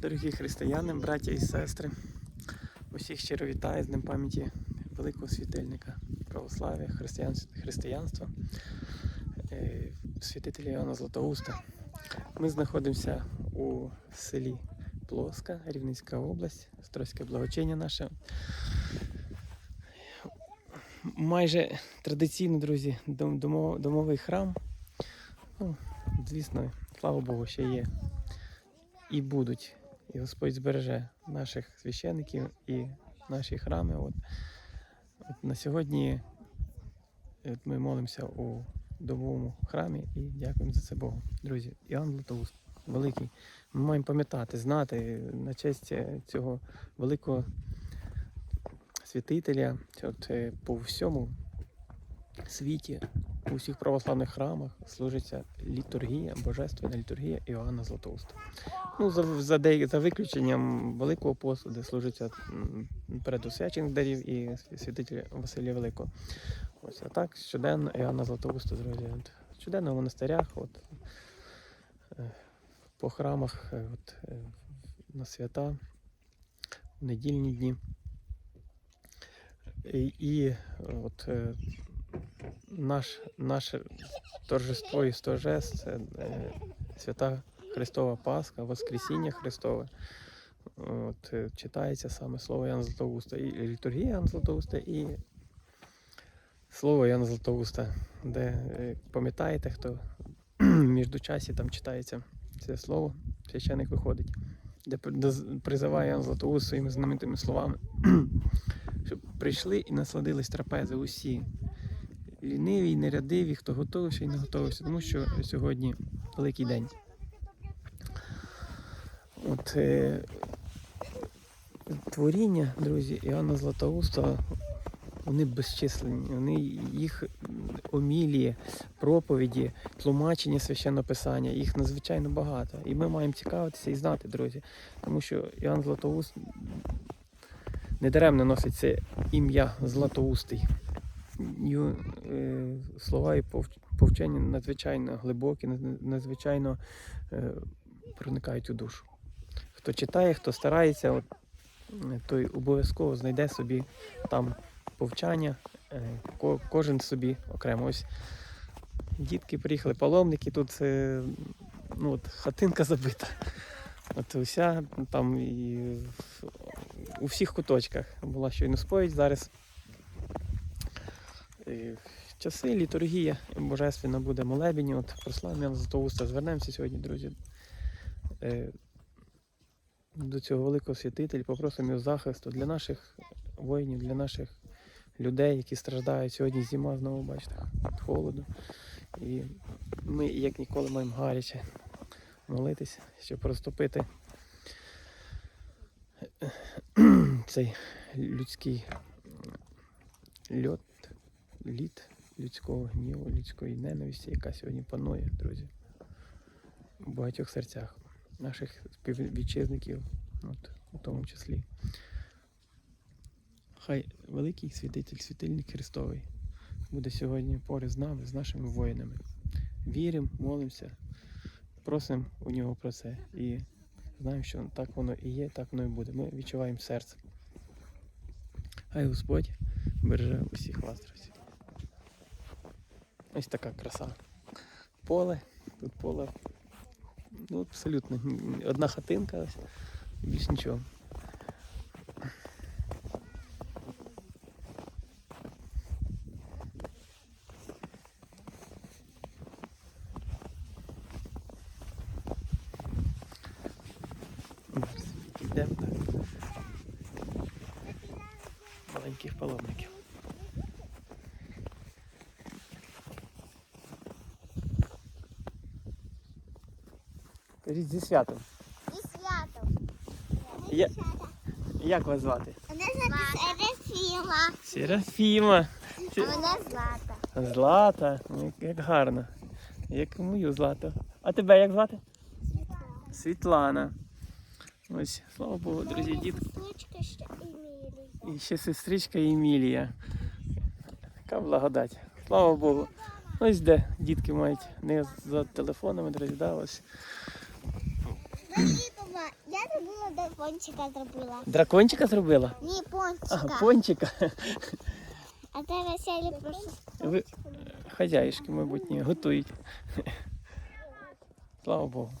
Дорогі християни, браття і сестри, усіх щиро вітаю з Днем пам'яті великого світильника православ'я, християнс- християнства, е, святителя Іоанна Златоуста. Ми знаходимося у селі Плоска, Рівненська область, Стройське благочиння наше. Майже традиційно, друзі, дом- домовий храм. Ну, звісно, слава Богу, ще є і будуть. І Господь збереже наших священиків і наші храми. От, от на сьогодні от ми молимося у домовому храмі і дякуємо за це Богу. Друзі, Іоанн Златоуст, великий. Ми маємо пам'ятати, знати на честь е, цього великого святителя от, е, по всьому світі, у всіх православних храмах служиться літургія, божественна літургія Іоанна Златоуста. Ну, за, за, за виключенням Великого посту, де служиться м, передосвячених дарів і свя- святителя Василія Великого. Ось, а так щоденно Іоанна Златоуста, друзі. Щоденно в монастирях, от, е, по храмах, е, от, е, на свята, в недільні дні. І, і от, наш, наше торжество і стожест це е, свята Христова Пасха, Воскресіння Христове. От, е, читається саме слово Яна Златоуста, і літургія Яна Златоуста, і слово Яна Златоуста, де е, пам'ятаєте, хто між часі там читається це слово, священик виходить, де призиває Ян Златоуст своїми знаменитими словами, щоб прийшли і насладились трапези усі. Ліниві, і нерядиві, хто готовився і не готовився, тому що сьогодні великий день. От е, творіння, друзі, Іоанна Златоуста, вони безчисленні, вони їх омілі, проповіді, тлумачення священного писання, їх надзвичайно багато. І ми маємо цікавитися і знати, друзі, тому що Іоанн Златоуст недаремно носить це ім'я Златоустий. Е, слова і пов- повчення надзвичайно глибокі, надзвичайно е, проникають у душу. Хто читає, хто старається, от, е, той обов'язково знайде собі там повчання, ко- кожен собі окремо. Ось дітки приїхали, паломники, тут ну, от, хатинка забита. От уся там і у всіх куточках була щойно сповідь зараз. Е, Часи, літургія божественна буде молебені. От прославлення Златоуста. Звернемося сьогодні, друзі, е, до цього великого святителя, попросимо його захисту для наших воїнів, для наших людей, які страждають. Сьогодні зима знову, бачите, від холоду. І ми, як ніколи, маємо гаряче молитися, щоб розтопити цей людський льот, лід людського гніву, людської ненависті, яка сьогодні панує, друзі, у багатьох серцях наших співвітчизників, от, у тому числі. Хай великий святитель, світильник Христовий буде сьогодні поряд з нами, з нашими воїнами. Віримо, молимося, просимо у нього про це. І знаємо, що так воно і є, так воно і буде. Ми відчуваємо серце. Хай Господь береже усіх вас, друзі. Ось така краса. Поле, тут поле. Ну, абсолютно. Одна хатинка, ось, і більш нічого. Йдемо так. Маленьких паломників. Кажіть зі святом. І свято. Я... Як вас звати? Мене звати Серафіма. Серафіма. А мене Злата. Злата. Ну, Як гарно. Як мою злату. А тебе як звати? Світлана. Світлана. Ось, слава Богу, друзі, дід. Сестричка ще Емілія. І ще сестричка Емілія. Яка благодать. Слава Богу. Ось де дітки мають не за телефонами, друзі, да, ось. Я зробила дракончика зробила. Дракончика зробила? Ні, пончика. А, пончика. А це я просто. Ви хазяїшки, мабуть, ні, готують. Слава Богу.